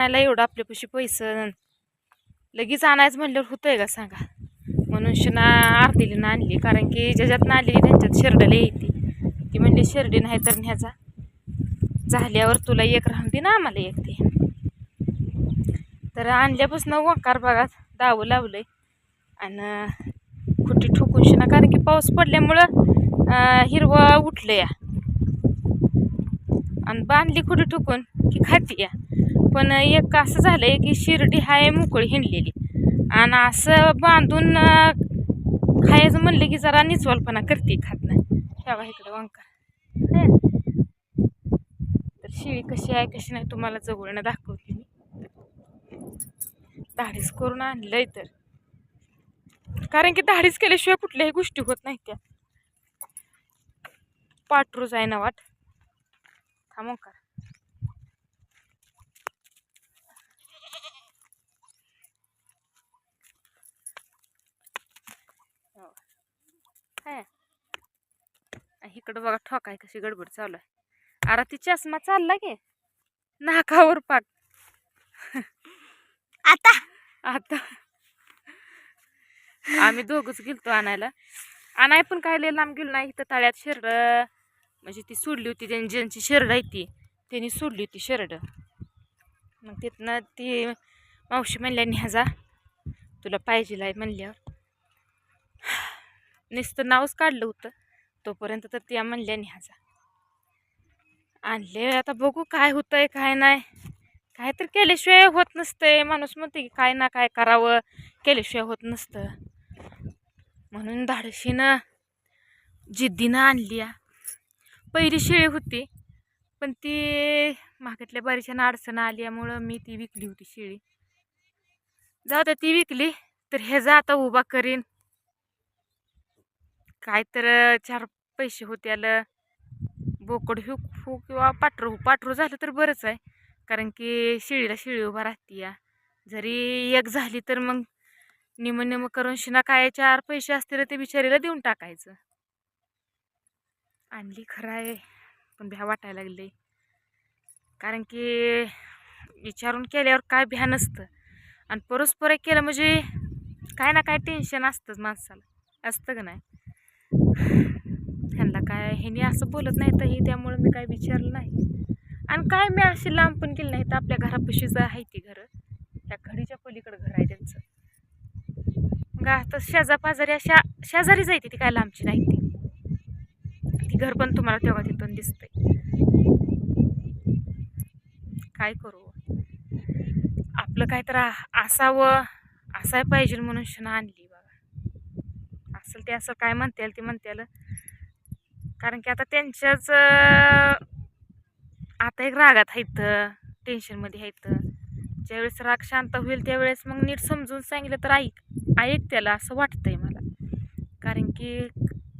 आणायला एवढं आपल्यापाशी पैसे लगेच आणायचं म्हणल्यावर होतंय का सांगा? म्हणून शिना आरतीलीनं आणली कारण की ज्याच्यातनं आणली त्यांच्यात शेरड्याला येते. ती म्हणली शेरडी नाही तर न्याचा झाल्यावर तुला एक राहून दे ना आम्हाला एक ते तर आणल्यापासून वंकार भागात दावं लावलंय. आणि खुटी ठोकून शिना कारण की पाऊस पडल्यामुळं हिरवं उठलं या. आणि बांधली खुटी ठोकून की खाती या. पण एक असं झालंय की शिर्डी हाय मोकळी हिंडलेली. आणि असं बांधून खायचं म्हणलं की जरा निचवालपणा करते खात नाही ठेवा इकडे वंका. तर शिळी कशी आहे कशी नाही तुम्हाला जवळनं दाखवते मी. धाडीच करून आणलंय तर. कारण की धाडीच केल्याशिवाय कुठल्याही गोष्टी होत नाही त्या. पाठरूच आहे ना वाट. थांबव का काय? इकडं बघा ठोकाय कशी गडबड चालू आहे. अरे ती चष्मा चालला की. नाकावर पाक. आता? आता. आम्ही दोघच गेलतो आणायला. आणाय पण काय लय लांब गेलो नाही इथं तळ्यात शेरड. म्हणजे ती सोडली होती त्यांनी ज्यांची शेरड आहे ती त्यांनी सोडली होती शेरड. मग तिथनं ती मावशी म्हणल्या न्याजा तुला पाहिजे आहे म्हणल्यावर नुसतं नावच काढलं होतं. तोपर्यंत तर त्या म्हणल्या न्याजा आणले आता बघू काय होतंय काय नाही. काय तर केल्याशिवाय होत नसतंय. माणूस म्हणते की काय ना काय करावं. केल्याशिवाय होत नसतं. म्हणून धाडशीनं जिद्दीनं आणली या. पहिली शेळी होती पण ती मागातल्या बऱ्याचशा अडचण आल्यामुळं मी ती विकली होती शेळी. जाऊ द्या ती विकली तर ह्याचा आता उभा करीन. काय तर चार पैसे होते आलं बोकड हिऊ हू किंवा पाठरू पाठरू झालं तर बरंच आहे. कारण की शिळीला शिळी उभा राहते या. जरी एक झाली तर मग निम निम करून शिना काय चार पैसे असतील तर ते बिचारीला देऊन टाकायचं. आणली खरं आहे पण भ्या वाटायला लागले. कारण की विचारून केल्यावर काय भ्या नसतं. आणि परस्पर केलं म्हणजे काय ना काय टेन्शन असतंच माणसाला. असतं का नाही? ह्यांना काय ह्यानी असं बोलत नाही तर हे त्यामुळं मी काय विचारलं नाही. आणि काय मी अशी लांब पण केली नाही तर आपल्या घरापाशीच आहे ती घरं त्या घडीच्या पलीकडं घर आहे त्यांचं. मग आता शेजा पाजारी अशा शेजारी आहे ती काय लांबची नाही ती. ती घर पण तुम्हाला तेव्हा तिथून दिसतंय. काय करू? आपलं काय तर असावं असाय पाहिजे म्हणून शना आणली. असेल ते असं काय म्हणता येईल ते म्हणता येईल. कारण की आता त्यांच्याच आता एक रागात आहेत टेन्शनमध्ये आहेत. ज्यावेळेस राग शांत होईल त्यावेळेस मग नीट समजून सांगितलं तर ऐक ऐक त्याला असं वाटतंय मला. कारण की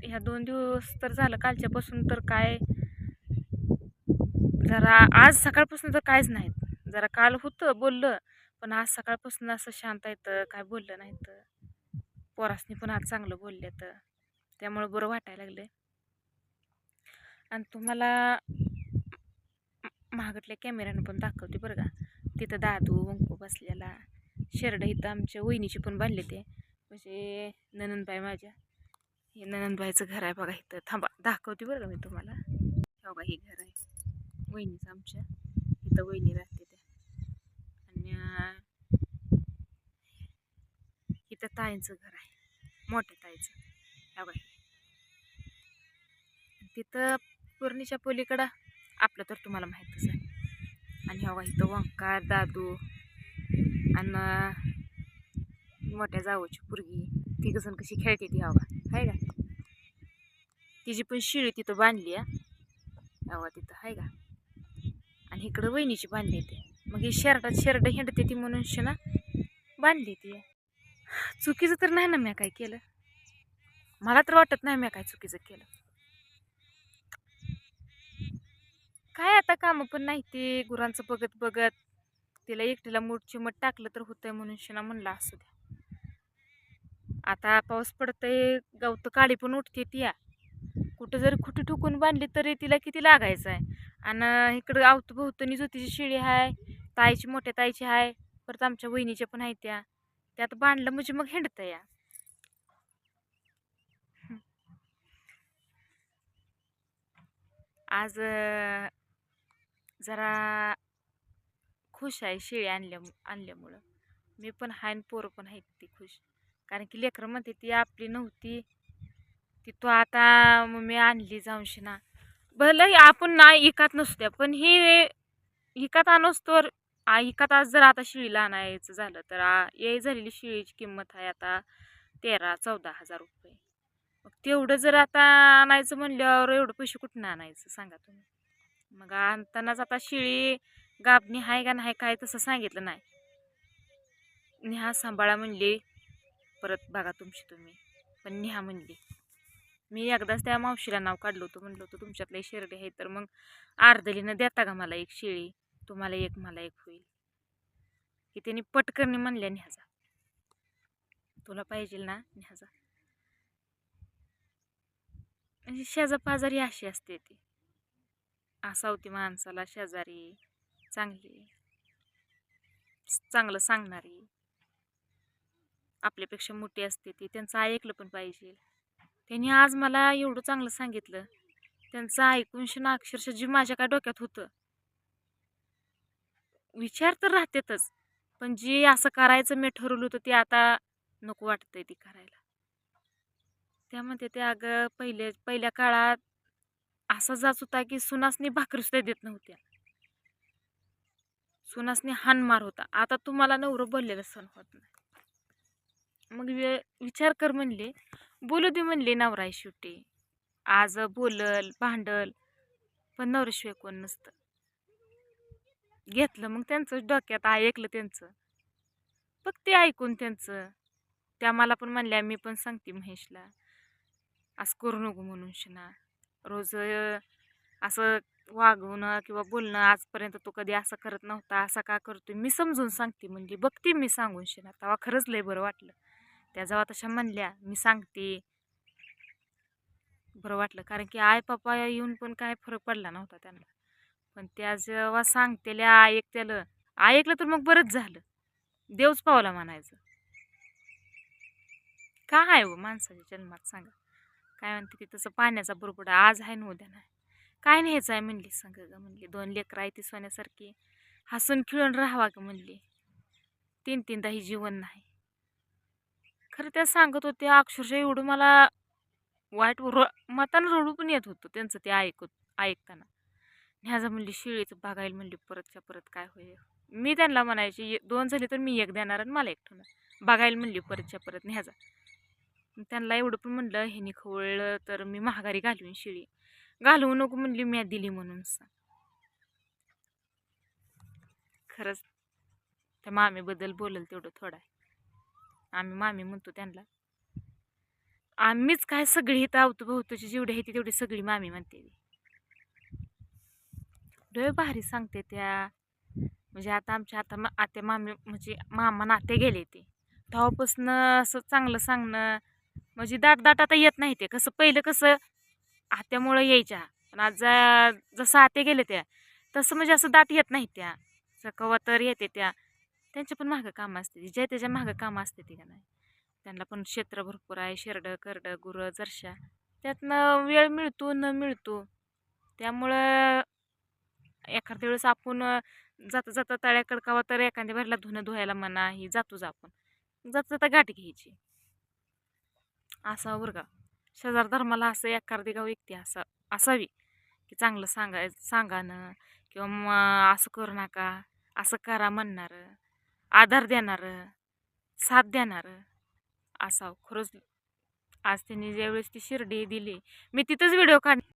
ह्या दोन दिवस तर झालं कालच्यापासून तर काय जरा आज सकाळपासून तर काहीच नाहीत. जरा काल होतं बोललं पण आज सकाळपासून असं शांत येतं काय बोललं नाही तर पोरासनी पण आज चांगलं बोलले तर त्यामुळं बरं वाटायला लागलं आणि तुम्हाला महागटल्या कॅमेऱ्यानं पण दाखवते बरं का. तिथं दादू वंकू बसलेला. शेरडं इथं आमच्या वहिनीची पण बांधले ते. म्हणजे ननंदबाई माझ्या. हे ननंदबाईचं घर आहे बघा इथं. थांबा दाखवते बरं का मी तुम्हाला. हो बघा हे घर आहे. वहिनीचं आमच्या. इथं वहिनी राहते त्या. आणि इथं ताईंचं घर आहे. मोठ्या ताईचं. बघा तिथं पूर्णीच्या पलीकडं आपलं तर तुम्हाला माहीतच आहे. आणि हवा इथं वंकार दादू आणि मोठ्या जावची पुरगी कसं कशी खेळते ती हवा. आहे का? तिची पण शिळी तिथं बांधली आहे. हवा तिथं आहे का? आणि इकडं वहिनीची बांधली ते. मग ही शर्टात शर्ट हिंडते ती म्हणून शिना बांधली ती. चुकीचं तर नाही ना मी काय केलं. मला तर वाटत नाही मी काय चुकीचं केलं. काय आता कामं पण नाही ते गुरांचं बघत बघत. तिला एकटीला मूठ चिमट टाकलं तर होतंय म्हणून शिना म्हणलं असू द्या. आता पाऊस पडतंय गवत काळी पण उठते ती या. कुठं जरी खुटी ठोकून बांधली तरी तिला किती लागायचं आहे आणि इकडं आवतं भोवतणी ज्योतीची शिळी आहे ताईची मोठ्या ताईची आहे परत आमच्या वहिनीच्या पण आहेत त्या. त्यात बांधलं म्हणजे मग हिंडतं या. आज जरा खुश आहे शेळी आणल्या आणल्यामुळं. मी पण हाय आणि पोरं पण आहेत ती खुश. कारण की लेकरं म्हणते ती आपली नव्हती. ती तो आता मी आणली जाऊनशी ना. भलं आपण ना इकात नसत्या पण ही इकात आणोस तर आ आज जर आता शिळीला आणायचं झालं तर आ- ये झालेली शिळीची किंमत आहे आता तेरा चौदा हजार रुपये. मग तेवढं जर आता आणायचं म्हणल्यावर एवढं पैसे कुठनं आणायचं सांगा तुम्ही? मग आणतानाच आता शिळी गाबणी आहे का नाही काय तसं सांगितलं नाही. नेहा सांभाळा म्हणली परत बघा तुमची तुम्ही. पण नेहा म्हणली मी एकदाच त्या मावशीला नाव काढलं होतं म्हणलं होतं तुमच्यातले शेरडे आहे तर मग अर्धलीनं देता का मला एक शेळी? तुम्हाला एक मला एक होईल. की त्यांनी पटकन म्हणल्या न्याजा. तुला पाहिजे ना न्याजा. म्हणजे शेजा पाजारी अशी असते ती. असावती माणसाला शेजारी चांगली. चांगलं सांगणारी. आपल्यापेक्षा मोठी असते ती. त्यांचं ऐकलं पण पाहिजे. त्यांनी आज मला एवढं चांगलं सांगितलं. त्यांचं ऐकून ना अक्षरशः जी माझ्या काय डोक्यात होतं? विचार तर राहतेतच. पण जे असं करायचं मी ठरवलं होतं ते आता नको वाटतंय ती करायला. त्यामध्ये ते अगं पहिले पहिल्या काळात असा जाच होता की सुनासनी भाकरीसुद्धा देत नव्हत्या. सुनासनी हानमार होता. आता तुम्हाला नवरं बोललेलं सण होत नाही. मग विचार कर म्हणले. बोलू दे म्हणले नवराय शेवटी. आज बोलल भांडल पण नवऱ्याशिवाय कोण नसतं. घेतलं मग त्यांचं डोक्यात ऐकलं त्यांचं. बघ ते ऐकून त्यांचं. त्या मला पण म्हणल्या मी पण सांगते महेशला. असं करू नको म्हणून शिना. रोज असं वागवणं किंवा बोलणं आजपर्यंत तो कधी असं करत नव्हता असं का करतोय मी समजून सांगते म्हणजे बघते मी सांगून शिना. तेव्हा खरंच लय बरं वाटलं. त्या जेव्हा तशा म्हणल्या मी सांगते. बरं वाटलं. कारण की आई पप्पा येऊन पण काय फरक पडला नव्हता त्यांना. पण त्या जेव्हा सांगतेल्या ऐकतेलं ऐकलं तर मग बरंच झालं. देवच पावला म्हणायचं. का आहे हो व माणसाच्या जन्मात सांगा. काय म्हणते ती तसं पाण्याचा बुरबुडा आज आहे ना उद्या नाही. काय न्यायचं आहे म्हणली सांग ग म्हणली. दोन लेकरं आहे ती सोन्यासारखी. हसून खिळून राहावा ग म्हणली. तीन तीनदा ही जीवन नाही. खरं त्या सांगत होते अक्षरशः एवढं मला वाईट रो मतानं रडू पण येत होतं त्यांचं ते ऐकत ऐकताना. ह्याचा म्हणली शिळीचं बघायला म्हणली परतच्या परत काय होईल. मी त्यांना म्हणायची दोन झाले तर मी एक देणार आणि मला एक ठेवणार. बघायला म्हणली परतच्या परत न्याजा त्यांना एवढं पण म्हणलं हे खवळलं तर मी महागारी घालवीन शिळी. घालवू नको म्हणली मी दिली म्हणून खरंच त्या मामीबद्दल बोलल तेवढं थोडं. आहे आम्ही मामी म्हणतो त्यांना आम्हीच काय सगळी इथं अवतभोवतची जेवढी आहे ती तेवढी सगळी मामी म्हणते. डोळे भारी सांगते त्या. म्हणजे आता आमच्या आता मा- आते मामी म्हणजे मामा नाते गेले ते. तेव्हापासून असं चांगलं सांगणं म्हणजे दाट दाट आता येत नाही ते. कसं पहिलं कसं आत्यामुळं यायच्या. पण आज जसं आते गेले त्या तसं म्हणजे असं दाट येत नाही त्या. कवा तर येते त्या. त्यांच्या पण मागं कामं असते ज्या त्याच्या मागं कामं असते ती का नाही. त्यांना पण क्षेत्र भरपूर आहे. शेरडं करडं गुरं जरशा. त्यातनं वेळ मिळतो न मिळतो. त्यामुळं एखाद्या वेळेस आपण जाता जाता तळ्याकडं कावा तर एखाद्या भरला धुणं धुवायला म्हणा ही जातोच आपण. जाता जाता गाठ घ्यायची. असा बरं का. शेजार धर्माला असं एखादी गाव व्यक्ती असा असावी की चांगलं सांगाय सांगाणं किंवा मग असं करू नका असं करा म्हणणारं आधार देणारं साथ देणारं असावं. खरंच आज त्यांनी ज्यावेळेस ती शिर्डी दिली मी तिथंच व्हिडिओ काढ